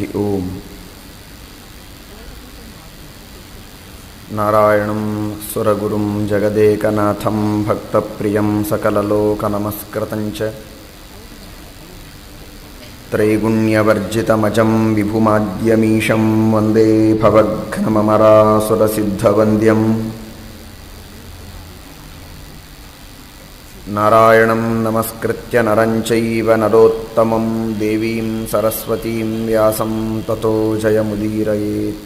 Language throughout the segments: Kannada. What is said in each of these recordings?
हरिः ॐ नारायणं सुरगुरुं जगदेकनाथं भक्तप्रियं सकललोकनमस्कृतं च त्रैगुण्यवर्जितमजं विभुमाद्यमीशं वन्दे भवघ्नममरासुरसिद्धवन्द्यम् नारायणं नमस्कृत्य नरं चैव नरोत्तमं देवीं सरस्वतीं व्यासं ततो जयमुदीरयेत्।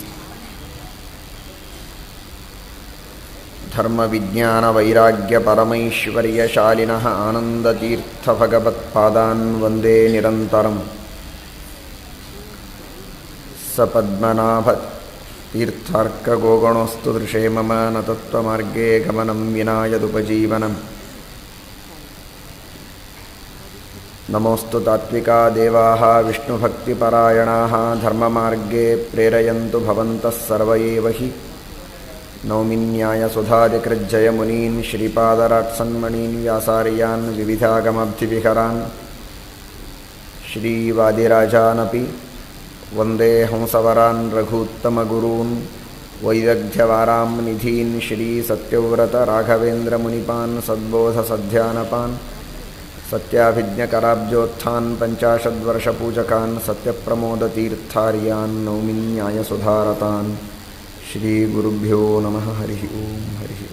धर्मविज्ञानवैराग्यपरमैश्वर्यशालिनः आनन्दतीर्थभगवत्पादान् वन्दे निरन्तरम्। स पद्मनाभतीर्थार्कगोगणोऽस्तु दृशे मम न तत्त्वमार्गे गमनं विना यदुपजीवनम् नमोऽस्तु तात्विका देवाः, विष्णुभक्तिपरायणाः, धर्ममार्गे प्रेरयन्तु भवन्तः सर्व एव हि नौमिन्यायसुधादिकृज्जयमुनीन् श्रीपादराट्सन्मणीन्, व्यासार्यान्, विविधागमब्धिविहरान्, श्रीवादिराजानपि, वंदे हंसवरान्, रघूत्तमगुरून्, वैदग्ध्यवारां निधीन् श्रीसत्यव्रतराघवेन्द्रमुनिपान् सद्बोधसध्यानपान् सत्याभिज्ञकराब्जोत्थान् पञ्चाशद्वर्षपूजकान् सत्यप्रमोदतीर्थार्यान् नौमिन्यायसुधारतान् श्रीगुरुभ्यो नमः हरिः हरि हरिः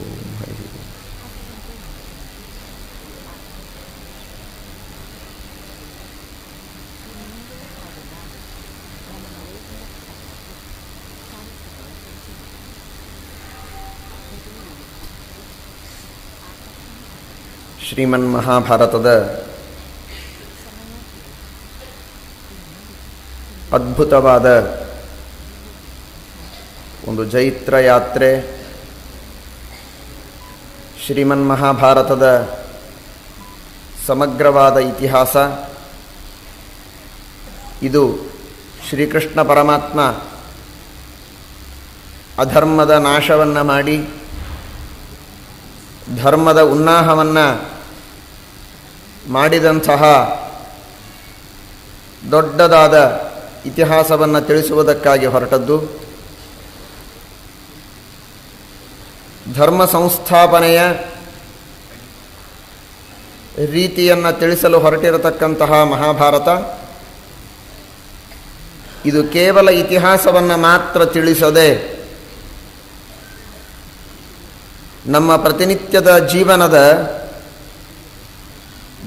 ಶ್ರೀಮನ್ಮಹಾಭಾರತದ ಅದ್ಭುತವಾದ ಒಂದು ಜೈತ್ರ ಯಾತ್ರೆ ಶ್ರೀಮನ್ ಮಹಾಭಾರತದ ಸಮಗ್ರವಾದ ಇತಿಹಾಸ. ಇದು ಶ್ರೀಕೃಷ್ಣ ಪರಮಾತ್ಮ ಅಧರ್ಮದ ನಾಶವನ್ನು ಮಾಡಿ, ಧರ್ಮದ ಉನ್ನಾಹವನ್ನು ಮಾಡಿದಂತಹ ದೊಡ್ಡದಾದ ಇತಿಹಾಸವನ್ನು ತಿಳಿಸುವುದಕ್ಕಾಗಿ ಹೊರಟದ್ದು ಧರ್ಮ ಸಂಸ್ಥಾಪನೆಯ ರೀತಿಯನ್ನು ತಿಳಿಸಲು ಹೊರಟಿರತಕ್ಕಂತಹ ಮಹಾಭಾರತ. ಇದು ಕೇವಲ ಇತಿಹಾಸವನ್ನು ಮಾತ್ರ ತಿಳಿಸದೆ ನಮ್ಮ ಪ್ರತಿನಿತ್ಯದ ಜೀವನದ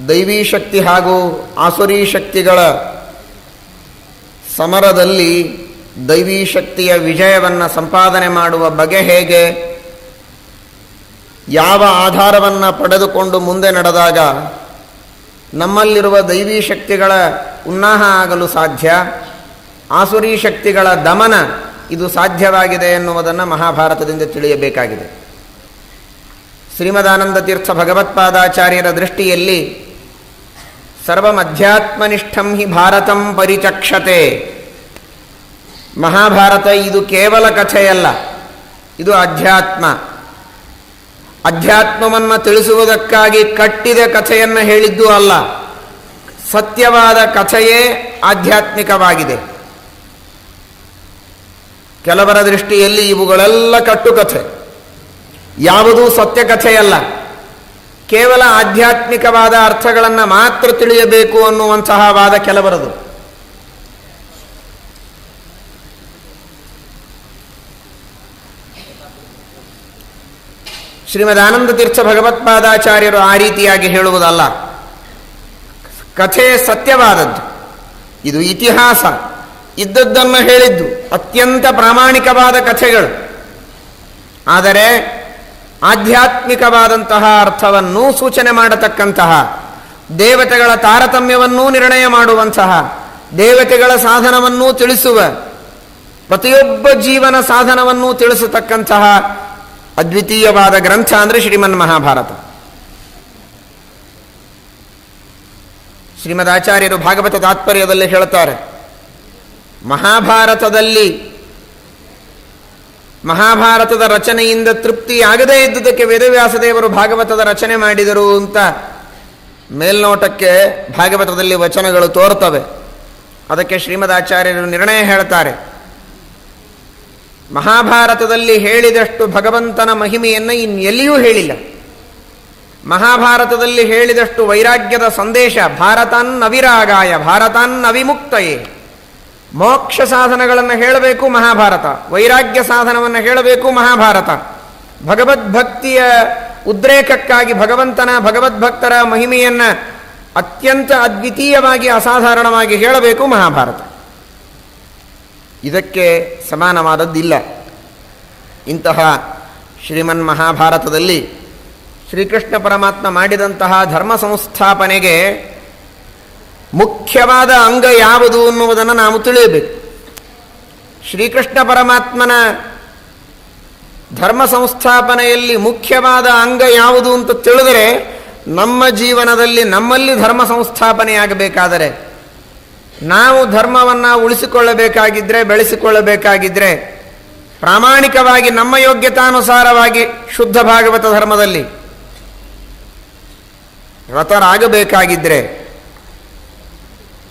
ದೈವೀ ಶಕ್ತಿ ಹಾಗೂ ಆಸುರಿ ಶಕ್ತಿಗಳ ಸಮರದಲ್ಲಿ ದೈವೀ ಶಕ್ತಿಯ ವಿಜಯವನ್ನು ಸಂಪಾದನೆ ಮಾಡುವ ಬಗೆ ಹೇಗೆ, ಯಾವ ಆಧಾರವನ್ನು ಪಡೆದುಕೊಂಡು ಮುಂದೆ ನಡೆದಾಗ ನಮ್ಮಲ್ಲಿರುವ ದೈವೀ ಶಕ್ತಿಗಳ ಉನ್ನಾಹ ಆಗಲು ಸಾಧ್ಯ, ಆಸುರಿ ಶಕ್ತಿಗಳ ದಮನ ಇದು ಸಾಧ್ಯವಾಗಿದೆ ಎನ್ನುವುದನ್ನು ಮಹಾಭಾರತದಿಂದ ತಿಳಿಯಬೇಕಾಗಿದೆ. ಶ್ರೀಮದಾನಂದ ತೀರ್ಥ ಭಗವತ್ಪಾದಾಚಾರ್ಯರ ದೃಷ್ಟಿಯಲ್ಲಿ ಸರ್ವಮಧ್ಯಾತ್ಮನಿಷ್ಠಂ ಹಿ ಭಾರತಂ ಪರಿಚಕ್ಷತೆ. ಮಹಾಭಾರತ ಇದು ಕೇವಲ ಕಥೆಯಲ್ಲ, ಇದು ಅಧ್ಯಾತ್ಮ. ಅಧ್ಯಾತ್ಮವನ್ನು ತಿಳಿಸುವುದಕ್ಕಾಗಿ ಕಟ್ಟಿದ ಕಥೆಯನ್ನು ಹೇಳಿದ್ದು ಅಲ್ಲ, ಸತ್ಯವಾದ ಕಥೆಯೇ ಆಧ್ಯಾತ್ಮಿಕವಾಗಿದೆ. ಕೆಲವರ ದೃಷ್ಟಿಯಲ್ಲಿ ಇವುಗಳೆಲ್ಲ ಕಟ್ಟುಕಥೆ, ಯಾವುದೂ ಸತ್ಯ ಕಥೆಯಲ್ಲ ಕೇವಲ ಆಧ್ಯಾತ್ಮಿಕವಾದ ಅರ್ಥಗಳನ್ನು ಮಾತ್ರ ತಿಳಿಯಬೇಕು ಅನ್ನುವಂತಹ ವಾದ ಕೆಲವರದು. ಶ್ರೀಮದ್ ಆನಂದ ತೀರ್ಥ ಭಗವತ್ಪಾದಾಚಾರ್ಯರು ಆ ರೀತಿಯಾಗಿ ಹೇಳುವುದಲ್ಲ. ಕಥೆ ಸತ್ಯವಾದದ್ದು. ಇದು ಇತಿಹಾಸ. ಇದ್ದದ್ದನ್ನು ಹೇಳಿದ್ದು ಅತ್ಯಂತ ಪ್ರಾಮಾಣಿಕವಾದ ಕಥೆಗಳು. ಆದರೆ ಆಧ್ಯಾತ್ಮಿಕವಾದಂತಹ ಅರ್ಥವನ್ನೂ ಸೂಚನೆ ಮಾಡತಕ್ಕಂತಹ, ದೇವತೆಗಳ ತಾರತಮ್ಯವನ್ನೂ ನಿರ್ಣಯ ಮಾಡುವಂತಹ, ದೇವತೆಗಳ ಸಾಧನವನ್ನೂ ತಿಳಿಸುವ, ಪ್ರತಿಯೊಬ್ಬ ಜೀವನ ಸಾಧನವನ್ನೂ ತಿಳಿಸತಕ್ಕಂತಹ ಅದ್ವಿತೀಯವಾದ ಗ್ರಂಥ ಅಂದರೆ ಶ್ರೀಮನ್ ಮಹಾಭಾರತ. ಶ್ರೀಮದ್ ಆಚಾರ್ಯರು ಭಾಗವತ ತಾತ್ಪರ್ಯದಲ್ಲಿ ಹೇಳುತ್ತಾರೆ ಮಹಾಭಾರತದಲ್ಲಿ ಮಹಾಭಾರತದ ರಚನೆಯಿಂದ ತೃಪ್ತಿಯಾಗದೇ ಇದ್ದುದಕ್ಕೆ ವೇದವ್ಯಾಸದೇವರು ಭಾಗವತದ ರಚನೆ ಮಾಡಿದರು ಅಂತ ಮೇಲ್ನೋಟಕ್ಕೆ ಭಾಗವತದಲ್ಲಿ ವಚನಗಳು ತೋರ್ತವೆ. ಅದಕ್ಕೆ ಶ್ರೀಮದ್ ಆಚಾರ್ಯರು ನಿರ್ಣಯ ಹೇಳ್ತಾರೆ. ಮಹಾಭಾರತದಲ್ಲಿ ಹೇಳಿದಷ್ಟು ಭಗವಂತನ ಮಹಿಮೆಯನ್ನು ಇನ್ನೆಲ್ಲಿಯೂ ಹೇಳಿಲ್ಲ. ಮಹಾಭಾರತದಲ್ಲಿ ಹೇಳಿದಷ್ಟು ವೈರಾಗ್ಯದ ಸಂದೇಶ ಭಾರತಾನ್ ಅವಿರಾಗಾಯ ಭಾರತಾನ್ ಅವಿಮುಕ್ತಯೇ ಮೋಕ್ಷ ಸಾಧನಗಳನ್ನು ಹೇಳಬೇಕು ಮಹಾಭಾರತ, ವೈರಾಗ್ಯ ಸಾಧನವನ್ನು ಹೇಳಬೇಕು ಮಹಾಭಾರತ. ಭಗವದ್ಭಕ್ತಿಯ ಉದ್ರೇಕಕ್ಕಾಗಿ ಭಗವಂತನ ಭಗವದ್ಭಕ್ತರ ಮಹಿಮೆಯನ್ನು ಅತ್ಯಂತ ಅದ್ವಿತೀಯವಾಗಿ, ಅಸಾಧಾರಣವಾಗಿ ಹೇಳಬೇಕು ಮಹಾಭಾರತ. ಇದಕ್ಕೆ ಸಮಾನವಾದದ್ದಿಲ್ಲ. ಇಂತಹ ಶ್ರೀಮನ್ ಮಹಾಭಾರತದಲ್ಲಿ ಶ್ರೀಕೃಷ್ಣ ಪರಮಾತ್ಮ ಮಾಡಿದಂತಹ ಧರ್ಮ ಸಂಸ್ಥಾಪನೆಗೆ ಮುಖ್ಯವಾದ ಅಂಗ ಯಾವುದು ಅನ್ನುವುದನ್ನು ನಾವು ತಿಳಿಯಬೇಕು. ಶ್ರೀಕೃಷ್ಣ ಪರಮಾತ್ಮನ ಧರ್ಮ ಸಂಸ್ಥಾಪನೆಯಲ್ಲಿ ಮುಖ್ಯವಾದ ಅಂಗ ಯಾವುದು ಅಂತ ತಿಳಿದರೆ ನಮ್ಮ ಜೀವನದಲ್ಲಿ ನಮ್ಮಲ್ಲಿ ಧರ್ಮ ಸಂಸ್ಥಾಪನೆಯಾಗಬೇಕಾದರೆ, ನಾವು ಧರ್ಮವನ್ನು ಉಳಿಸಿಕೊಳ್ಳಬೇಕಾಗಿದ್ದರೆ ಬೆಳೆಸಿಕೊಳ್ಳಬೇಕಾಗಿದ್ದರೆ ಪ್ರಾಮಾಣಿಕವಾಗಿ ನಮ್ಮ ಯೋಗ್ಯತಾನುಸಾರವಾಗಿ ಶುದ್ಧ ಭಾಗವತ ಧರ್ಮದಲ್ಲಿ ರತರಾಗಬೇಕಾಗಿದ್ದರೆ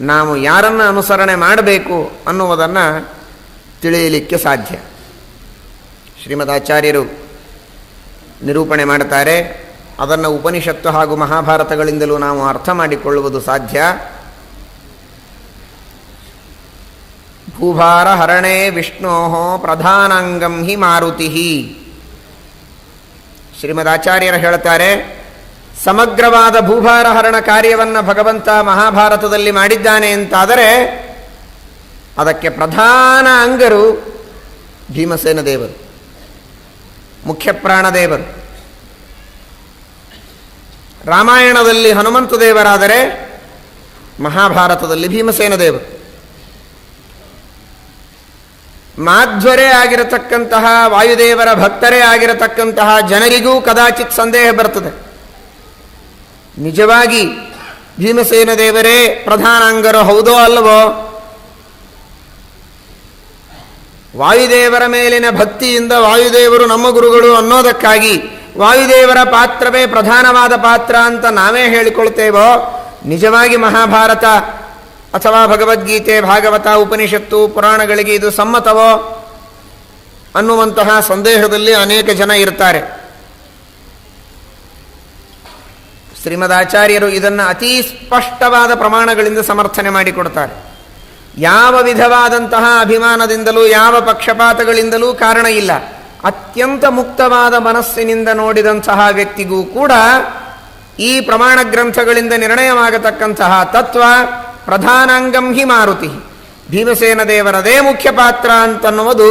ನಾವು ಯಾರನ್ನು ಅನುಸರಣೆ ಮಾಡಬೇಕು ಅನ್ನುವುದನ್ನು ತಿಳಿಯಲಿಕ್ಕೆ ಸಾಧ್ಯ. ಶ್ರೀಮದಾಚಾರ್ಯರು ನಿರೂಪಣೆ ಮಾಡ್ತಾರೆ ಅದನ್ನು ಉಪನಿಷತ್ತು ಹಾಗೂ ಮಹಾಭಾರತಗಳಿಂದಲೂ ನಾವು ಅರ್ಥ ಮಾಡಿಕೊಳ್ಳುವುದು ಸಾಧ್ಯ. ಭೂಭಾರ ಹರಣೆ ವಿಷ್ಣೋ ಪ್ರಧಾನಾಂಗಂ ಹಿ ಮಾರುತಿ ಶ್ರೀಮದಾಚಾರ್ಯರು ಹೇಳ್ತಾರೆ ಸಮಗ್ರವಾದ ಭೂಭಾರ ಹರಣ ಕಾರ್ಯವನ್ನು ಭಗವಂತ ಮಹಾಭಾರತದಲ್ಲಿ ಮಾಡಿದ್ದಾನೆ ಅಂತಾದರೆ ಅದಕ್ಕೆ ಪ್ರಧಾನ ಅಂಗರು ಭೀಮಸೇನ ದೇವರು, ಮುಖ್ಯ ಪ್ರಾಣದೇವರು ರಾಮಾಯಣದಲ್ಲಿ ಹನುಮಂತ ದೇವರಾದರೆ ಮಹಾಭಾರತದಲ್ಲಿ ಭೀಮಸೇನ ದೇವರು. ಮಾಧ್ವರೇ ಆಗಿರತಕ್ಕಂತಹ ವಾಯುದೇವರ ಭಕ್ತರೇ ಆಗಿರತಕ್ಕಂತಹ ಜನರಿಗೂ ಕದಾಚಿತ್ ಸಂದೇಹ ಬರ್ತದೆ. ನಿಜವಾಗಿ ಭೀಮಸೇನ ದೇವರೇ ಪ್ರಧಾನಾಂಗರು ಹೌದೋ ಅಲ್ಲವೋ? ವಾಯುದೇವರ ಮೇಲಿನ ಭಕ್ತಿಯಿಂದ ವಾಯುದೇವರು ನಮ್ಮ ಗುರುಗಳು ಅನ್ನೋದಕ್ಕಾಗಿ ವಾಯುದೇವರ ಪಾತ್ರವೇ ಪ್ರಧಾನವಾದ ಪಾತ್ರ ಅಂತ ನಾವೇ ಹೇಳಿಕೊಳ್ತೇವೋ? ನಿಜವಾಗಿ ಮಹಾಭಾರತ ಅಥವಾ ಭಗವದ್ಗೀತೆ, ಭಾಗವತ, ಉಪನಿಷತ್ತು, ಪುರಾಣಗಳಿಗೆ ಇದು ಸಮ್ಮತವೋ? ಅನ್ನುವಂತಹ ಸಂದೇಹದಲ್ಲಿ ಅನೇಕ ಜನ ಇರ್ತಾರೆ. ಶ್ರೀಮದಾಚಾರ್ಯರು ಇದನ್ನು ಅತೀ ಸ್ಪಷ್ಟವಾದ ಪ್ರಮಾಣಗಳಿಂದ ಸಮರ್ಥನೆ ಮಾಡಿಕೊಡ್ತಾರೆ. ಯಾವ ವಿಧವಾದಂತಹ ಅಭಿಮಾನದಿಂದಲೂ, ಯಾವ ಪಕ್ಷಪಾತಗಳಿಂದಲೂ ಕಾರಣ ಇಲ್ಲ. ಅತ್ಯಂತ ಮುಕ್ತವಾದ ಮನಸ್ಸಿನಿಂದ ನೋಡಿದಂತಹ ವ್ಯಕ್ತಿಗೂ ಕೂಡ ಈ ಪ್ರಮಾಣ ಗ್ರಂಥಗಳಿಂದ ನಿರ್ಣಯವಾಗತಕ್ಕಂತಹ ತತ್ವ ಪ್ರಧಾನಾಂಗಂ ಹಿ ಮಾರುತಿ. ಭೀಮಸೇನ ದೇವರದೇ ಮುಖ್ಯ ಪಾತ್ರ ಅಂತನ್ನುವುದು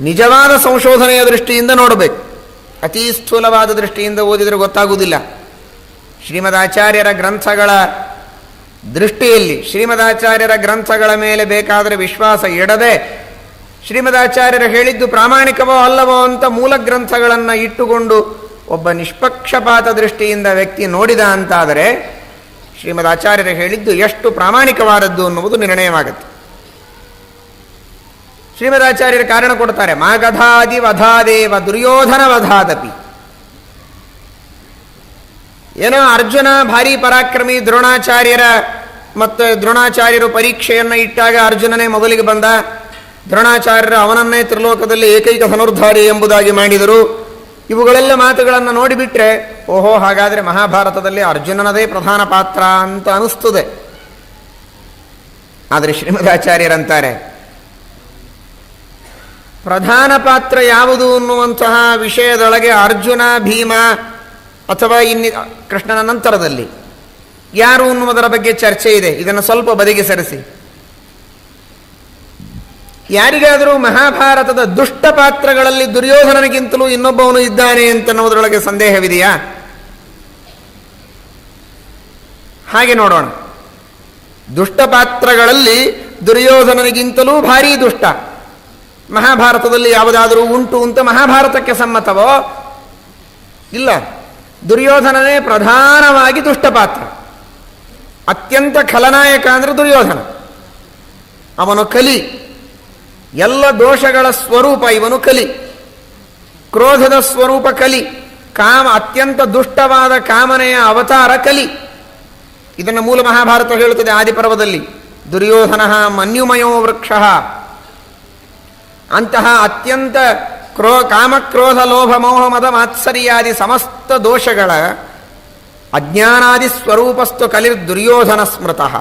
ನಿಜವಾದ ಸಂಶೋಧನೆಯ ದೃಷ್ಟಿಯಿಂದ ನೋಡಬೇಕು. ಅತೀ ಸ್ಥೂಲವಾದ ದೃಷ್ಟಿಯಿಂದ ಓದಿದರೆ ಗೊತ್ತಾಗುವುದಿಲ್ಲ. ಶ್ರೀಮದಾಚಾರ್ಯರ ಗ್ರಂಥಗಳ ದೃಷ್ಟಿಯಲ್ಲಿ ಶ್ರೀಮದಾಚಾರ್ಯರ ಗ್ರಂಥಗಳ ಮೇಲೆ ಬೇಕಾದರೆ ವಿಶ್ವಾಸ ಇಡದೆ ಶ್ರೀಮದಾಚಾರ್ಯರು ಹೇಳಿದ್ದು ಪ್ರಾಮಾಣಿಕವೋ ಅಲ್ಲವೋ ಅಂತ ಮೂಲ ಗ್ರಂಥಗಳನ್ನು ಇಟ್ಟುಕೊಂಡು ಒಬ್ಬ ನಿಷ್ಪಕ್ಷಪಾತ ದೃಷ್ಟಿಯಿಂದ ವ್ಯಕ್ತಿ ನೋಡಿದ ಅಂತಾದರೆ ಶ್ರೀಮದಾಚಾರ್ಯರು ಹೇಳಿದ್ದು ಎಷ್ಟು ಪ್ರಾಮಾಣಿಕವಾದದ್ದು ಅನ್ನುವುದು ನಿರ್ಣಯವಾಗುತ್ತೆ. ಶ್ರೀಮದಾಚಾರ್ಯರು ಕಾರಣ ಕೊಡ್ತಾರೆ ಮಾಗಧಾದಿ ವಧಾದೇವ ದುರ್ಯೋಧನ ವಧಾದಪಿ ಏನೋ ಅರ್ಜುನ ಭಾರಿ ಪರಾಕ್ರಮಿ ದ್ರೋಣಾಚಾರ್ಯರ ಮತ್ತು ದ್ರೋಣಾಚಾರ್ಯರು ಪರೀಕ್ಷೆಯನ್ನು ಇಟ್ಟಾಗ ಅರ್ಜುನನೇ ಮೊದಲಿಗೆ ಬಂದ. ದ್ರೋಣಾಚಾರ್ಯರು ಅವನನ್ನೇ ತ್ರಿಲೋಕದಲ್ಲಿ ಏಕೈಕ ಧನುರ್ಧಾರಿ ಎಂಬುದಾಗಿ ಮಾಡಿದರು. ಇವುಗಳೆಲ್ಲ ಮಾತುಗಳನ್ನು ನೋಡಿಬಿಟ್ರೆ, ಓಹೋ, ಹಾಗಾದರೆ ಮಹಾಭಾರತದಲ್ಲಿ ಅರ್ಜುನನದೇ ಪ್ರಧಾನ ಪಾತ್ರ ಅಂತ ಅನಿಸ್ತದೆ. ಆದರೆ ಶ್ರೀಮದಾಚಾರ್ಯರಂತಾರೆ, ಪ್ರಧಾನ ಪಾತ್ರ ಯಾವುದು ಅನ್ನುವಂತಹ ವಿಷಯದೊಳಗೆ ಅರ್ಜುನ ಭೀಮ ಅಥವಾ ಇನ್ನಿ ಕೃಷ್ಣನ ನಂತರದಲ್ಲಿ. ಯಾರು ಅನ್ನುವುದರ ಬಗ್ಗೆ ಚರ್ಚೆ ಇದೆ, ಇದನ್ನು ಸ್ವಲ್ಪ ಬದಿಗೆ ಸರಿಸಿ. ಯಾರಿಗಾದರೂ ಮಹಾಭಾರತದ ದುಷ್ಟ ಪಾತ್ರಗಳಲ್ಲಿ ದುರ್ಯೋಧನನಿಗಿಂತಲೂ ಇನ್ನೊಬ್ಬವನು ಇದ್ದಾನೆ ಅಂತನ್ನುವುದರೊಳಗೆ ಸಂದೇಹವಿದೆಯಾ? ಹಾಗೆ ನೋಡೋಣ. ದುಷ್ಟ ಪಾತ್ರಗಳಲ್ಲಿ ದುರ್ಯೋಧನನಿಗಿಂತಲೂ ಭಾರಿ ದುಷ್ಟ. ಮಹಾಭಾರತದಲ್ಲಿ ಯಾವುದಾದರೂ ಉಂಟು ಅಂತ ಮಹಾಭಾರತಕ್ಕೆ ಸಮ್ಮತವೋ? ಇಲ್ಲ. ದುರ್ಯೋಧನನೇ ಪ್ರಧಾನವಾಗಿ ದುಷ್ಟಪಾತ್ರ. ಅತ್ಯಂತ ಖಲನಾಯಕ ಅಂದರೆ ದುರ್ಯೋಧನ. ಅವನು ಕಲಿ. ಎಲ್ಲ ದೋಷಗಳ ಸ್ವರೂಪ ಇವನು ಕಲಿ. ಕ್ರೋಧದ ಸ್ವರೂಪ ಕಲಿ. ಕಾಮ, ಅತ್ಯಂತ ದುಷ್ಟವಾದ ಕಾಮನೆಯ ಅವತಾರ ಕಲಿ. ಇದನ್ನು ಮೂಲ ಮಹಾಭಾರತ ಹೇಳುತ್ತದೆ ಆದಿಪರ್ವದಲ್ಲಿ. ದುರ್ಯೋಧನ ಮನ್ಯುಮಯೋ ವೃಕ್ಷ. ಅಂತಹ ಅತ್ಯಂತ ಕ್ರೋ ಕಾಮಕ್ರೋಧ, ಲೋಭ, ಮೋಹ, ಮದ ಮಾತ್ಸರಿಯಾದಿ ಸಮಸ್ತ ದೋಷಗಳ ಅಜ್ಞಾನಾದಿ ಸ್ವರೂಪಸ್ತು ಕಲಿರ್ ದುರ್ಯೋಧನ ಸ್ಮೃತಃ.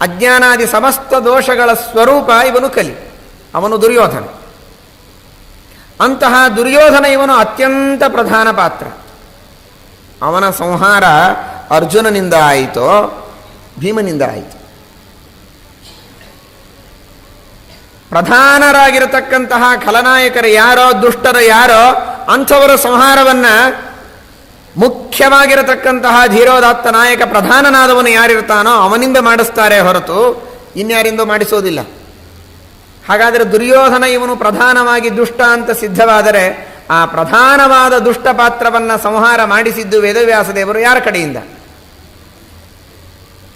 ಅಜ್ಞಾನಾದಿ ಸಮಸ್ತ ದೋಷಗಳ ಸ್ವರೂಪ ಇವನು ಕಲಿ, ಅವನು ದುರ್ಯೋಧನ. ಅಂತಹ ದುರ್ಯೋಧನ ಇವನು ಅತ್ಯಂತ ಪ್ರಧಾನ ಪಾತ್ರ. ಅವನ ಸಂಹಾರ ಅರ್ಜುನನಿಂದ ಆಯಿತೋ ಭೀಮನಿಂದ ಆಯಿತು. ಪ್ರಧಾನರಾಗಿರತಕ್ಕಂತಹ ಖಲನಾಯಕರು ಯಾರೋ, ದುಷ್ಟರ ಯಾರೋ, ಅಂಥವರ ಸಂಹಾರವನ್ನ ಮುಖ್ಯವಾಗಿರತಕ್ಕಂತಹ ಧೀರೋದಾತ್ತ ನಾಯಕ ಪ್ರಧಾನನಾದವನು ಯಾರಿರ್ತಾನೋ ಅವನಿಂದ ಮಾಡಿಸ್ತಾರೆ ಹೊರತು ಇನ್ಯಾರಿಂದೂ ಮಾಡಿಸೋದಿಲ್ಲ. ಹಾಗಾದರೆ ದುರ್ಯೋಧನ ಇವನು ಪ್ರಧಾನವಾಗಿ ದುಷ್ಟ ಅಂತ ಸಿದ್ಧವಾದರೆ ಆ ಪ್ರಧಾನವಾದ ದುಷ್ಟ ಪಾತ್ರವನ್ನು ಸಂಹಾರ ಮಾಡಿಸಿದ್ದು ವೇದವ್ಯಾಸ ದೇವರು ಯಾರ ಕಡೆಯಿಂದ?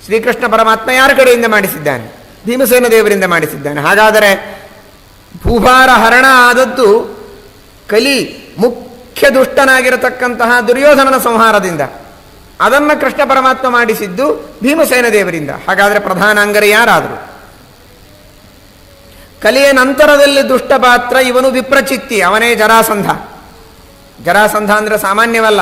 ಶ್ರೀಕೃಷ್ಣ ಪರಮಾತ್ಮ ಯಾರ ಕಡೆಯಿಂದ ಮಾಡಿಸಿದ್ದಾನೆ? ಭೀಮಸೇನ ದೇವರಿಂದ ಮಾಡಿಸಿದ್ದಾನೆ. ಹಾಗಾದರೆ ಭೂಭಾರ ಹರಣ ಆದದ್ದು ಕಲಿ ಮುಖ್ಯ ದುಷ್ಟನಾಗಿರತಕ್ಕಂತಹ ದುರ್ಯೋಧನನ ಸಂಹಾರದಿಂದ. ಅದನ್ನು ಕೃಷ್ಣ ಪರಮಾತ್ಮ ಮಾಡಿಸಿದ್ದು ಭೀಮಸೇನ ದೇವರಿಂದ. ಹಾಗಾದರೆ ಪ್ರಧಾನ ಅಂಗರೆ ಯಾರಾದರು? ಕಲಿಯ ನಂತರದಲ್ಲಿ ದುಷ್ಟ ಪಾತ್ರ ಇವನು ವಿಪ್ರಚಿತ್ತಿ, ಅವನೇ ಜರಾಸಂಧ. ಜರಾಸಂಧ ಅಂದರೆ ಸಾಮಾನ್ಯವಲ್ಲ,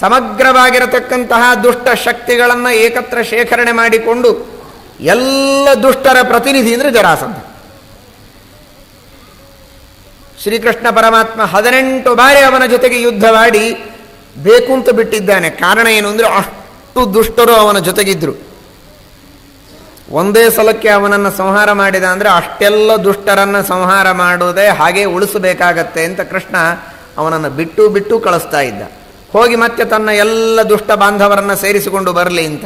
ಸಮಗ್ರವಾಗಿರತಕ್ಕಂತಹ ದುಷ್ಟ ಶಕ್ತಿಗಳನ್ನು ಏಕತ್ರ ಶೇಖರಣೆ ಮಾಡಿಕೊಂಡು ಎಲ್ಲ ದುಷ್ಟರ ಪ್ರತಿನಿಧಿ ಅಂದರೆ ಜರಾಸಂಧ. ಶ್ರೀಕೃಷ್ಣ ಪರಮಾತ್ಮ ಹದಿನೆಂಟು ಬಾರಿ ಅವನ ಜೊತೆಗೆ ಯುದ್ಧ ಮಾಡಿ ಬೇಕು ಅಂತ ಬಿಟ್ಟಿದ್ದಾನೆ. ಕಾರಣ ಏನು ಅಂದರೆ ಅಷ್ಟು ದುಷ್ಟರು ಅವನ ಜೊತೆಗಿದ್ದರು ಒಂದೇ ಸಲಕ್ಕೆ ಅವನನ್ನು ಸಂಹಾರ ಮಾಡಿದ ಅಂದರೆ ಅಷ್ಟೆಲ್ಲ ದುಷ್ಟರನ್ನು ಸಂಹಾರ ಮಾಡುವುದೇ ಹಾಗೆ ಉಳಿಸಬೇಕಾಗತ್ತೆ ಅಂತ ಕೃಷ್ಣ ಅವನನ್ನು ಬಿಟ್ಟು ಬಿಟ್ಟು ಕಳಿಸ್ತಾ ಇದ್ದ. ಹೋಗಿ ಮತ್ತೆ ತನ್ನ ಎಲ್ಲ ದುಷ್ಟ ಬಾಂಧವರನ್ನು ಸೇರಿಸಿಕೊಂಡು ಬರಲಿ ಅಂತ.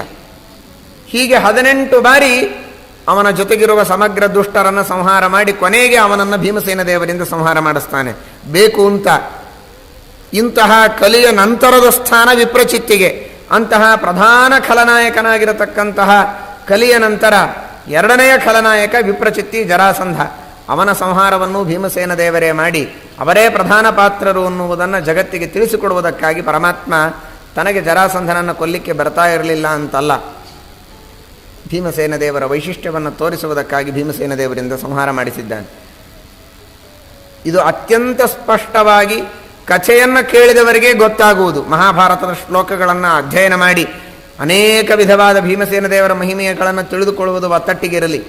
ಹೀಗೆ ಹದಿನೆಂಟು ಬಾರಿ ಅವನ ಜೊತೆಗಿರುವ ಸಮಗ್ರ ದುಷ್ಟರನ್ನು ಸಂಹಾರ ಮಾಡಿ ಕೊನೆಗೆ ಅವನನ್ನು ಭೀಮಸೇನ ದೇವರಿಂದ ಸಂಹಾರ ಮಾಡಿಸ್ತಾನೆ. ಬೇಕು ಅಂತ. ಇಂತಹ ಕಲಿಯ ನಂತರದ ಸ್ಥಾನ ವಿಪ್ರಚಿತ್ತಿಗೆ. ಅಂತಹ ಪ್ರಧಾನ ಖಲನಾಯಕನಾಗಿರತಕ್ಕಂತಹ ಕಲಿಯ ನಂತರ ಎರಡನೆಯ ಖಲನಾಯಕ ವಿಪ್ರಚಿತ್ತಿ ಜರಾಸಂಧ. ಅವನ ಸಂಹಾರವನ್ನು ಭೀಮಸೇನ ದೇವರೇ ಮಾಡಿ ಅವರೇ ಪ್ರಧಾನ ಪಾತ್ರರು ಅನ್ನುವುದನ್ನು ಜಗತ್ತಿಗೆ ತಿಳಿಸಿಕೊಡುವುದಕ್ಕಾಗಿ ಪರಮಾತ್ಮ ತನಗೆ ಜರಾಸಂಧನನ್ನು ಕೊಲ್ಲಿಕ್ಕೆ ಬರ್ತಾ ಇರಲಿಲ್ಲ ಅಂತಲ್ಲ. ಭೀಮಸೇನ ದೇವರ ವೈಶಿಷ್ಟ್ಯವನ್ನು ತೋರಿಸುವುದಕ್ಕಾಗಿ ಭೀಮಸೇನ ದೇವರಿಂದ ಸಂಹಾರ ಮಾಡಿಸಿದ್ದಾನೆ. ಇದು ಅತ್ಯಂತ ಸ್ಪಷ್ಟವಾಗಿ ಕಥೆಯನ್ನು ಕೇಳಿದವರಿಗೆ ಗೊತ್ತಾಗುವುದು. ಮಹಾಭಾರತದ ಶ್ಲೋಕಗಳನ್ನು ಅಧ್ಯಯನ ಮಾಡಿ ಅನೇಕ ವಿಧವಾದ ಭೀಮಸೇನ ದೇವರ ಮಹಿಮೆಗಳನ್ನು ತಿಳಿದುಕೊಳ್ಳುವುದು ಒತ್ತಟ್ಟಿಗಿರಲಿ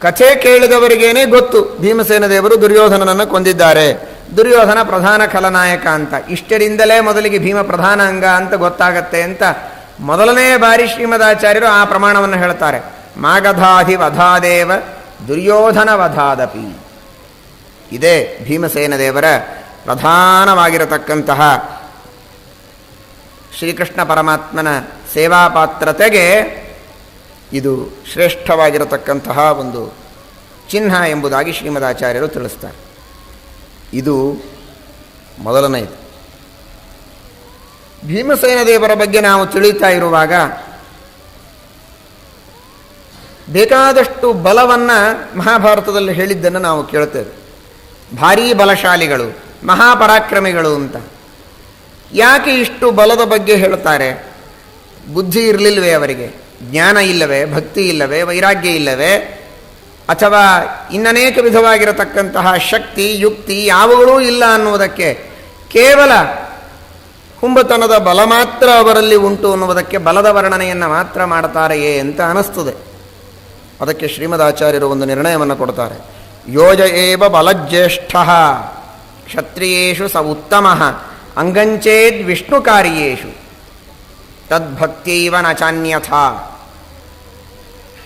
ಕಥೆ ಕೇಳಿದವರಿಗೇನೇ ಗೊತ್ತು ಭೀಮಸೇನ ದೇವರು ದುರ್ಯೋಧನನನ್ನು ಕೊಂದಿದ್ದಾರೆ. ದುರ್ಯೋಧನ ಪ್ರಧಾನ ಖಲನಾಯಕ ಅಂತ. ಇಷ್ಟರಿಂದಲೇ ಮೊದಲಿಗೆ ಭೀಮ ಪ್ರಧಾನ ಅಂಗ ಅಂತ ಗೊತ್ತಾಗತ್ತೆ ಅಂತ ಮೊದಲನೇ ಬಾರಿ ಶ್ರೀಮದಾಚಾರ್ಯರು ಆ ಪ್ರಮಾಣವನ್ನು ಹೇಳ್ತಾರೆ. ಮಾಗಧಾಧಿ ವಧಾದೇವ, ದುರ್ಯೋಧನ ವಧಾದಪಿ. ಇದೇ ಭೀಮಸೇನ ದೇವರ ಪ್ರಧಾನವಾಗಿರತಕ್ಕಂತಹ ಶ್ರೀಕೃಷ್ಣ ಪರಮಾತ್ಮನ ಸೇವಾ ಪಾತ್ರತೆಗೆ ಇದು ಶ್ರೇಷ್ಠವಾಗಿರತಕ್ಕಂತಹ ಒಂದು ಚಿಹ್ನ ಎಂಬುದಾಗಿ ಶ್ರೀಮದಾಚಾರ್ಯರು ತಿಳಿಸ್ತಾರೆ. ಇದು ಮೊದಲನೆಯದು. ಭೀಮಸೇನ ದೇವರ ಬಗ್ಗೆ ನಾವು ತಿಳಿತಾ ಇರುವಾಗ ಬೇಕಾದಷ್ಟು ಬಲವನ್ನು ಮಹಾಭಾರತದಲ್ಲಿ ಹೇಳಿದ್ದನ್ನು ನಾವು ಕೇಳ್ತೇವೆ. ಭಾರೀ ಬಲಶಾಲಿಗಳು, ಮಹಾಪರಾಕ್ರಮಿಗಳು ಅಂತ. ಯಾಕೆ ಇಷ್ಟು ಬಲದ ಬಗ್ಗೆ ಹೇಳ್ತಾರೆ? ಬುದ್ಧಿ ಇರಲಿಲ್ವೇ ಅವರಿಗೆ? ಜ್ಞಾನ ಇಲ್ಲವೇ? ಭಕ್ತಿ ಇಲ್ಲವೇ? ವೈರಾಗ್ಯ ಇಲ್ಲವೇ? ಅಥವಾ ಇನ್ನನೇಕ ವಿಧವಾಗಿರತಕ್ಕಂತಹ ಶಕ್ತಿ, ಯುಕ್ತಿ ಯಾವಗಳೂ ಇಲ್ಲ ಅನ್ನುವುದಕ್ಕೆ ಕೇವಲ ಹುಂಬತನದ ಬಲ ಮಾತ್ರ ಅವರಲ್ಲಿ ಉಂಟು ಅನ್ನುವುದಕ್ಕೆ ಬಲದ ವರ್ಣನೆಯನ್ನು ಮಾತ್ರ ಮಾಡ್ತಾರೆಯೇ ಅಂತ ಅನಿಸ್ತದೆ. ಅದಕ್ಕೆ ಶ್ರೀಮದಾಚಾರ್ಯರು ಒಂದು ನಿರ್ಣಯವನ್ನು ಕೊಡ್ತಾರೆ. ಯೋಜ ಏವ ಬಲಜ್ಯೇಷ್ಠ, ಕ್ಷತ್ರಿಯೇಷು ಸ ಉತ್ತಮ, ಅಂಗಂಚೇದ್ ವಿಷ್ಣು ಕಾರ್ಯೇಷು ತದ್ಭಕ್ತಿಯವ ನಚಾನ್ಯಥ ಚಾನ್ಯಥ.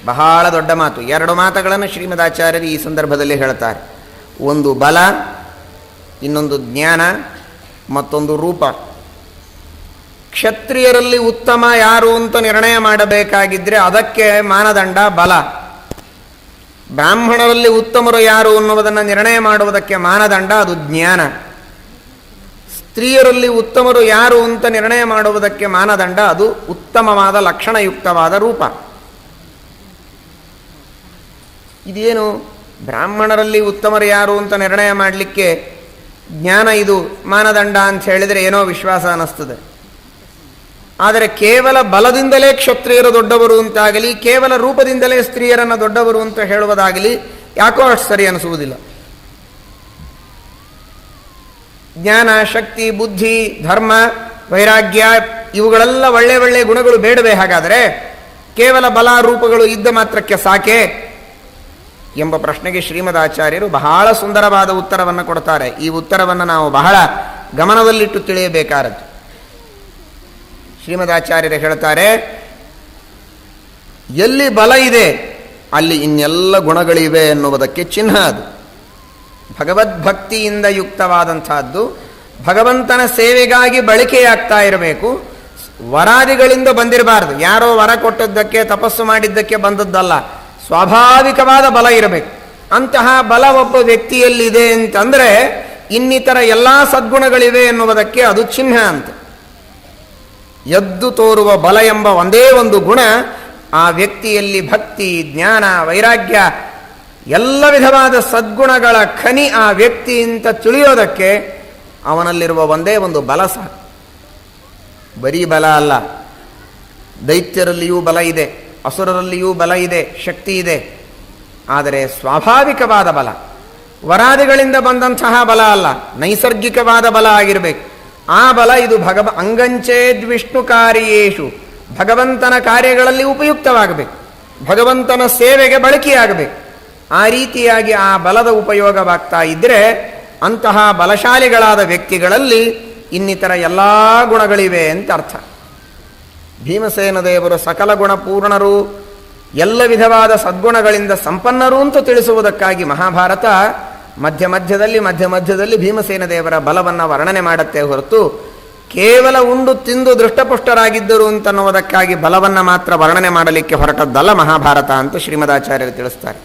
ಬಹಳ ದೊಡ್ಡ ಮಾತು. ಎರಡು ಮಾತುಗಳನ್ನು ಶ್ರೀಮದಾಚಾರ್ಯರು ಈ ಸಂದರ್ಭದಲ್ಲಿ ಹೇಳ್ತಾರೆ. ಒಂದು ಬಲ, ಇನ್ನೊಂದು ಜ್ಞಾನ, ಮತ್ತೊಂದು ರೂಪ. ಕ್ಷತ್ರಿಯರಲ್ಲಿ ಉತ್ತಮ ಯಾರು ಅಂತ ನಿರ್ಣಯ ಮಾಡಬೇಕಾಗಿದ್ದರೆ ಅದಕ್ಕೆ ಮಾನದಂಡ ಬಲ. ಬ್ರಾಹ್ಮಣರಲ್ಲಿ ಉತ್ತಮರು ಯಾರು ಅನ್ನುವುದನ್ನು ನಿರ್ಣಯ ಮಾಡುವುದಕ್ಕೆ ಮಾನದಂಡ ಅದು ಜ್ಞಾನ. ಸ್ತ್ರೀಯರಲ್ಲಿ ಉತ್ತಮರು ಯಾರು ಅಂತ ನಿರ್ಣಯ ಮಾಡುವುದಕ್ಕೆ ಮಾನದಂಡ ಅದು ಉತ್ತಮವಾದ ಲಕ್ಷಣಯುಕ್ತವಾದ ರೂಪ. ಇದೇನು? ಬ್ರಾಹ್ಮಣರಲ್ಲಿ ಉತ್ತಮರು ಯಾರು ಅಂತ ನಿರ್ಣಯ ಮಾಡಲಿಕ್ಕೆ ಜ್ಞಾನ ಇದು ಮಾನದಂಡ ಅಂತ ಹೇಳಿದರೆ ಏನೋ ವಿಶ್ವಾಸ ಅನ್ನಿಸ್ತದೆ. ಆದರೆ ಕೇವಲ ಬಲದಿಂದಲೇ ಕ್ಷತ್ರಿಯರು ದೊಡ್ಡವರು ಅಂತಾಗಲಿ, ಕೇವಲ ರೂಪದಿಂದಲೇ ಸ್ತ್ರೀಯರನ್ನು ದೊಡ್ಡವರು ಅಂತ ಹೇಳುವುದಾಗಲಿ ಯಾಕೋ ಅಷ್ಟು ಸರಿ ಅನಿಸುವುದಿಲ್ಲ. ಜ್ಞಾನ, ಶಕ್ತಿ, ಬುದ್ಧಿ, ಧರ್ಮ, ವೈರಾಗ್ಯ ಇವುಗಳೆಲ್ಲ ಒಳ್ಳೆ ಒಳ್ಳೆ ಗುಣಗಳು ಬೇಡವೆ ಹಾಗಾದರೆ ಕೇವಲ ಬಲ ರೂಪಗಳು ಇದ್ದ ಮಾತ್ರಕ್ಕೆ ಸಾಕೆ ಎಂಬ ಪ್ರಶ್ನೆಗೆ ಶ್ರೀಮದಾಚಾರ್ಯರು ಬಹಳ ಸುಂದರವಾದ ಉತ್ತರವನ್ನು ಕೊಡ್ತಾರೆ. ಈ ಉತ್ತರವನ್ನು ನಾವು ಬಹಳ ಗಮನದಲ್ಲಿಟ್ಟು ತಿಳಿಯಬೇಕಾರದ್ದು ಶ್ರೀಮದಾಚಾರ್ಯರು ಹೇಳ್ತಾರೆ, ಎಲ್ಲಿ ಬಲ ಇದೆ, ಅಲ್ಲಿ ಇನ್ನೆಲ್ಲ ಗುಣಗಳಿವೆ ಎನ್ನುವುದಕ್ಕೆ ಚಿಹ್ನ ಅದು. ಭಗವದ್ಭಕ್ತಿಯಿಂದ ಯುಕ್ತವಾದಂತಹದ್ದು ಭಗವಂತನ ಸೇವೆಗಾಗಿ ಬಳಕೆಯಾಗ್ತಾ ಇರಬೇಕು. ವರಾದಿಗಳಿಂದ ಬಂದಿರಬಾರದು. ಯಾರೋ ವರ ಕೊಟ್ಟದ್ದಕ್ಕೆ, ತಪಸ್ಸು ಮಾಡಿದ್ದಕ್ಕೆ ಬಂದದ್ದಲ್ಲ. ಸ್ವಾಭಾವಿಕವಾದ ಬಲ ಇರಬೇಕು. ಅಂತಹ ಬಲ ಒಬ್ಬ ವ್ಯಕ್ತಿಯಲ್ಲಿದೆ ಅಂತಂದರೆ, ಇನ್ನಿತರ ಎಲ್ಲ ಸದ್ಗುಣಗಳಿವೆ ಎನ್ನುವುದಕ್ಕೆ ಅದು ಚಿಹ್ನ ಅಂತ. ಎದ್ದು ತೋರುವ ಬಲ ಎಂಬ ಒಂದೇ ಒಂದು ಗುಣ ಆ ವ್ಯಕ್ತಿಯಲ್ಲಿ ಭಕ್ತಿ, ಜ್ಞಾನ, ವೈರಾಗ್ಯ, ಎಲ್ಲ ವಿಧವಾದ ಸದ್ಗುಣಗಳ ಖನಿ ಆ ವ್ಯಕ್ತಿ ಅಂತ ತಿಳಿಯೋದಕ್ಕೆ ಅವನಲ್ಲಿರುವ ಒಂದೇ ಒಂದು ಬಲ ಸಾಕು ಬರೀ ಬಲ ಅಲ್ಲ. ದೈತ್ಯರಲ್ಲಿಯೂ ಬಲ ಇದೆ, ಅಸುರರಲ್ಲಿಯೂ ಬಲ ಇದೆ, ಶಕ್ತಿ ಇದೆ. ಆದರೆ ಸ್ವಾಭಾವಿಕವಾದ ಬಲ, ವರಾದಿಗಳಿಂದ ಬಂದಂತಹ ಬಲ ಅಲ್ಲ, ನೈಸರ್ಗಿಕವಾದ ಬಲ ಆಗಿರಬೇಕು. ಆ ಬಲ ಇದು ಭಗವ ಅಂಗಂಚೇದ್ ವಿಷ್ಣು ಕಾರ್ಯೇಶು ಭಗವಂತನ ಕಾರ್ಯಗಳಲ್ಲಿ ಉಪಯುಕ್ತವಾಗಬೇಕು. ಭಗವಂತನ ಸೇವೆಗೆ ಬಳಕೆಯಾಗಬೇಕು. ಆ ರೀತಿಯಾಗಿ ಆ ಬಲದ ಉಪಯೋಗವಾಗ್ತಾ ಇದ್ದರೆ ಅಂತಹ ಬಲಶಾಲಿಗಳಾದ ವ್ಯಕ್ತಿಗಳಲ್ಲಿ ಇನ್ನಿತರ ಎಲ್ಲ ಗುಣಗಳಿವೆ ಅಂತ ಅರ್ಥ. ಭೀಮಸೇನ ದೇವರು ಸಕಲ ಗುಣಪೂರ್ಣರು ಎಲ್ಲ ವಿಧವಾದ ಸದ್ಗುಣಗಳಿಂದ ಸಂಪನ್ನರು ಅಂತ ತಿಳಿಸುವುದಕ್ಕಾಗಿ ಮಹಾಭಾರತ ಮಧ್ಯ ಮಧ್ಯದಲ್ಲಿ ಮಧ್ಯ ಮಧ್ಯದಲ್ಲಿ ಭೀಮಸೇನ ದೇವರ ಬಲವನ್ನು ವರ್ಣನೆ ಮಾಡುತ್ತೆ ಹೊರತು ಕೇವಲ ಉಂಡು ತಿಂದು ದೃಷ್ಟಪುಷ್ಟರಾಗಿದ್ದರು ಅಂತನ್ನುವುದಕ್ಕಾಗಿ ಬಲವನ್ನು ಮಾತ್ರ ವರ್ಣನೆ ಮಾಡಲಿಕ್ಕೆ ಹೊರಟದ್ದಲ್ಲ ಮಹಾಭಾರತ ಅಂತ ಶ್ರೀಮದಾಚಾರ್ಯರು ತಿಳಿಸ್ತಾರೆ.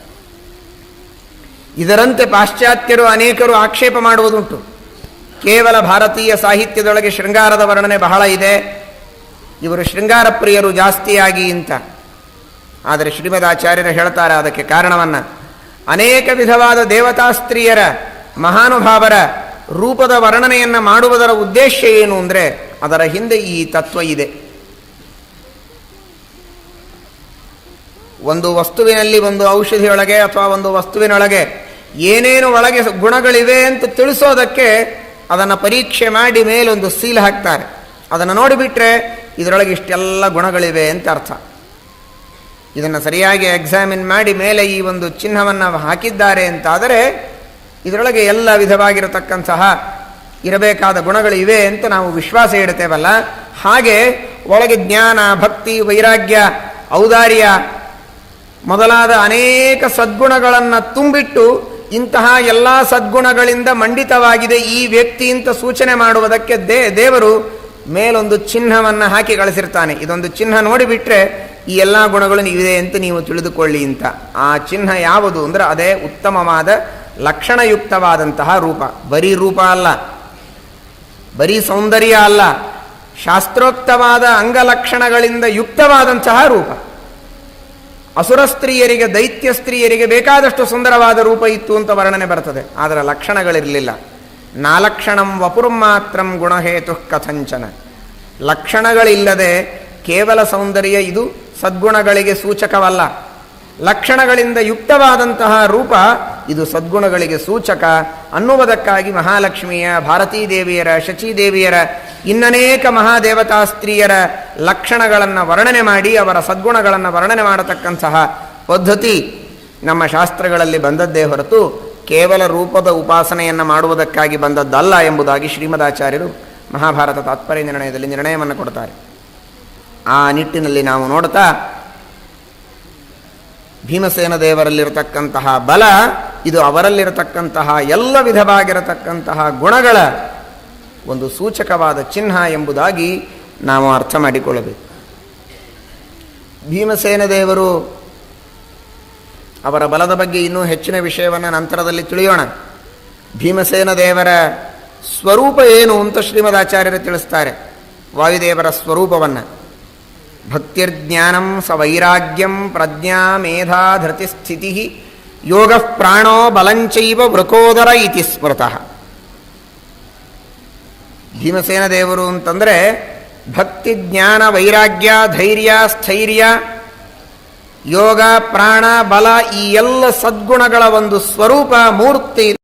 ಇದರಂತೆ ಪಾಶ್ಚಾತ್ಯರು ಅನೇಕರು ಆಕ್ಷೇಪ ಮಾಡುವುದುಂಟು. ಕೇವಲ ಭಾರತೀಯ ಸಾಹಿತ್ಯದೊಳಗೆ ಶೃಂಗಾರದ ವರ್ಣನೆ ಬಹಳ ಇದೆ. ಇವರು ಶೃಂಗಾರ ಪ್ರಿಯರು ಜಾಸ್ತಿಯಾಗಿ ಅಂತ. ಆದರೆ ಶ್ರೀಮದಾಚಾರ್ಯರು ಹೇಳ್ತಾರೆ ಅದಕ್ಕೆ ಕಾರಣವನ್ನು. ಅನೇಕ ವಿಧವಾದ ದೇವತಾಸ್ತ್ರೀಯರ ಮಹಾನುಭಾವರ ರೂಪದ ವರ್ಣನೆಯನ್ನು ಮಾಡುವುದರ ಉದ್ದೇಶ ಏನು ಅಂದರೆ ಅದರ ಹಿಂದೆ ಈ ತತ್ವ ಇದೆ. ಒಂದು ವಸ್ತುವಿನಲ್ಲಿ ಒಂದು ಔಷಧಿಯೊಳಗೆ ಅಥವಾ ಒಂದು ವಸ್ತುವಿನೊಳಗೆ ಏನೇನು ಒಳಗೆ ಗುಣಗಳಿವೆ ಅಂತ ತಿಳಿಸೋದಕ್ಕೆ ಅದನ್ನು ಪರೀಕ್ಷೆ ಮಾಡಿ ಮೇಲೊಂದು ಸೀಲ್ ಹಾಕ್ತಾರೆ. ಅದನ್ನು ನೋಡಿಬಿಟ್ರೆ ಇದರೊಳಗೆ ಇಷ್ಟೆಲ್ಲ ಗುಣಗಳಿವೆ ಅಂತ ಅರ್ಥ. ಇದನ್ನು ಸರಿಯಾಗಿ ಎಕ್ಸಾಮಿನ್ ಮಾಡಿ ಮೇಲೆ ಈ ಒಂದು ಚಿಹ್ನವನ್ನು ಹಾಕಿದ್ದಾರೆ ಅಂತಾದರೆ ಇದರೊಳಗೆ ಎಲ್ಲ ವಿಧವಾಗಿರತಕ್ಕಂತಹ ಇರಬೇಕಾದ ಗುಣಗಳು ಇವೆ ಅಂತ ನಾವು ವಿಶ್ವಾಸ ಇಡ್ತೇವಲ್ಲ ಹಾಗೆ ಒಳಗೆ ಜ್ಞಾನ, ಭಕ್ತಿ, ವೈರಾಗ್ಯ, ಔದಾರ್ಯ ಮೊದಲಾದ ಅನೇಕ ಸದ್ಗುಣಗಳನ್ನು ತುಂಬಿಟ್ಟು ಇಂತಹ ಎಲ್ಲ ಸದ್ಗುಣಗಳಿಂದ ಮಂಡಿತವಾಗಿದೆ ಈ ವ್ಯಕ್ತಿ ಅಂತ ಸೂಚನೆ ಮಾಡುವುದಕ್ಕೆ ದೇ ದೇವರು ಮೇಲೊಂದು ಚಿಹ್ನವನ್ನು ಹಾಕಿ ಕಳಿಸಿರ್ತಾನೆ. ಇದೊಂದು ಚಿಹ್ನ ನೋಡಿಬಿಟ್ರೆ ಈ ಎಲ್ಲ ಗುಣಗಳು ನೀವಿದೆ ಅಂತ ನೀವು ತಿಳಿದುಕೊಳ್ಳಿ ಅಂತ. ಆ ಚಿಹ್ನ ಯಾವುದು ಅಂದರೆ ಅದೇ ಉತ್ತಮವಾದ ಲಕ್ಷಣಯುಕ್ತವಾದಂತಹ ರೂಪ. ಬರೀ ರೂಪ ಅಲ್ಲ. ಬರೀ ಸೌಂದರ್ಯ ಅಲ್ಲ. ಶಾಸ್ತ್ರೋಕ್ತವಾದ ಅಂಗಲಕ್ಷಣಗಳಿಂದ ಯುಕ್ತವಾದಂತಹ ರೂಪ. ಅಸುರ ಸ್ತ್ರೀಯರಿಗೆ, ದೈತ್ಯ ಸ್ತ್ರೀಯರಿಗೆ ಬೇಕಾದಷ್ಟು ಸುಂದರವಾದ ರೂಪ ಇತ್ತು ಅಂತ ವರ್ಣನೆ ಬರ್ತದೆ. ಆದರೆ ಲಕ್ಷಣಗಳಿರಲಿಲ್ಲ. ನಾಲಕ್ಷಣಂ ವಪುರ್ಮಾತ್ರಂ ಗುಣಹೇತು ಕಥಂಚನ. ಲಕ್ಷಣಗಳಿಲ್ಲದೆ ಕೇವಲ ಸೌಂದರ್ಯ ಇದು ಸದ್ಗುಣಗಳಿಗೆ ಸೂಚಕವಲ್ಲ. ಲಕ್ಷಣಗಳಿಂದ ಯುಕ್ತವಾದಂತಹ ರೂಪ ಇದು ಸದ್ಗುಣಗಳಿಗೆ ಸೂಚಕ. ಅನ್ನುವುದಕ್ಕಾಗಿ ಮಹಾಲಕ್ಷ್ಮಿಯ ಭಾರತೀ ದೇವಿಯರ ಶಚೀದೇವಿಯರ, ಇನ್ನನೇಕ ಮಹಾದೇವತಾ ಸ್ತ್ರೀಯರ ಲಕ್ಷಣಗಳನ್ನು ವರ್ಣನೆ ಮಾಡಿ ಅವರ ಸದ್ಗುಣಗಳನ್ನು ವರ್ಣನೆ ಮಾಡತಕ್ಕಂತಹ ಪದ್ಧತಿ ನಮ್ಮ ಶಾಸ್ತ್ರಗಳಲ್ಲಿ ಬಂದದ್ದೇ ಹೊರತು ಕೇವಲ ರೂಪದ ಉಪಾಸನೆಯನ್ನು ಮಾಡುವುದಕ್ಕಾಗಿ ಬಂದದ್ದಲ್ಲ ಎಂಬುದಾಗಿ ಶ್ರೀಮದಾಚಾರ್ಯರು ಮಹಾಭಾರತ ತಾತ್ಪರ್ಯ ನಿರ್ಣಯದಲ್ಲಿ ನಿರ್ಣಯವನ್ನು ಕೊಡ್ತಾರೆ. ಆ ನಿಟ್ಟಿನಲ್ಲಿ ನಾವು ನೋಡ್ತಾ ಭೀಮಸೇನ ದೇವರಲ್ಲಿರತಕ್ಕಂತಹ ಬಲ, ಇದು ಅವರಲ್ಲಿರತಕ್ಕಂತಹ ಎಲ್ಲ ವಿಧವಾಗಿರತಕ್ಕಂತಹ ಗುಣಗಳ ಒಂದು ಸೂಚಕವಾದ ಚಿಹ್ನ ಎಂಬುದಾಗಿ ನಾವು ಅರ್ಥ ಮಾಡಿಕೊಳ್ಳಬೇಕು. ಭೀಮಸೇನ ದೇವರು ಅವರ ಬಲದ ಬಗ್ಗೆ ಇನ್ನೂ ಹೆಚ್ಚಿನ ವಿಷಯವನ್ನು ನಂತರದಲ್ಲಿ ತಿಳಿಯೋಣ. ಭೀಮಸೇನ ದೇವರ ಸ್ವರೂಪ ಏನು ಅಂತ ಶ್ರೀಮದಾಚಾರ್ಯರು ತಿಳಿಸ್ತಾರೆ. ವಾಯುದೇವರ ಸ್ವರೂಪವನ್ನು. ಭಕ್ತಿರ್ಜ್ಞಾನಂ ಸ ವೈರಾಗ್ಯಂ ಪ್ರಜ್ಞಾ ಮೇಧಾ ಧೃತಿ ಸ್ಥಿತಿ ಯೋಗ ಪ್ರಾಣೋ ಬಲಂಚೈವ ವೃಕೋದರ ಇತಿ ಸ್ಮೃತಃ. ಭೀಮಸೇನ ದೇವರು ಅಂತಂದರೆ ಭಕ್ತಿ, ಜ್ಞಾನ, ವೈರಾಗ್ಯ, ಧೈರ್ಯ, ಸ್ಥೈರ್ಯ, ಯೋಗ, ಪ್ರಾಣ, ಬಲ ಈ ಎಲ್ಲ ಸದ್ಗುಣಗಳ ಒಂದು ಸ್ವರೂಪ, ಮೂರ್ತಿ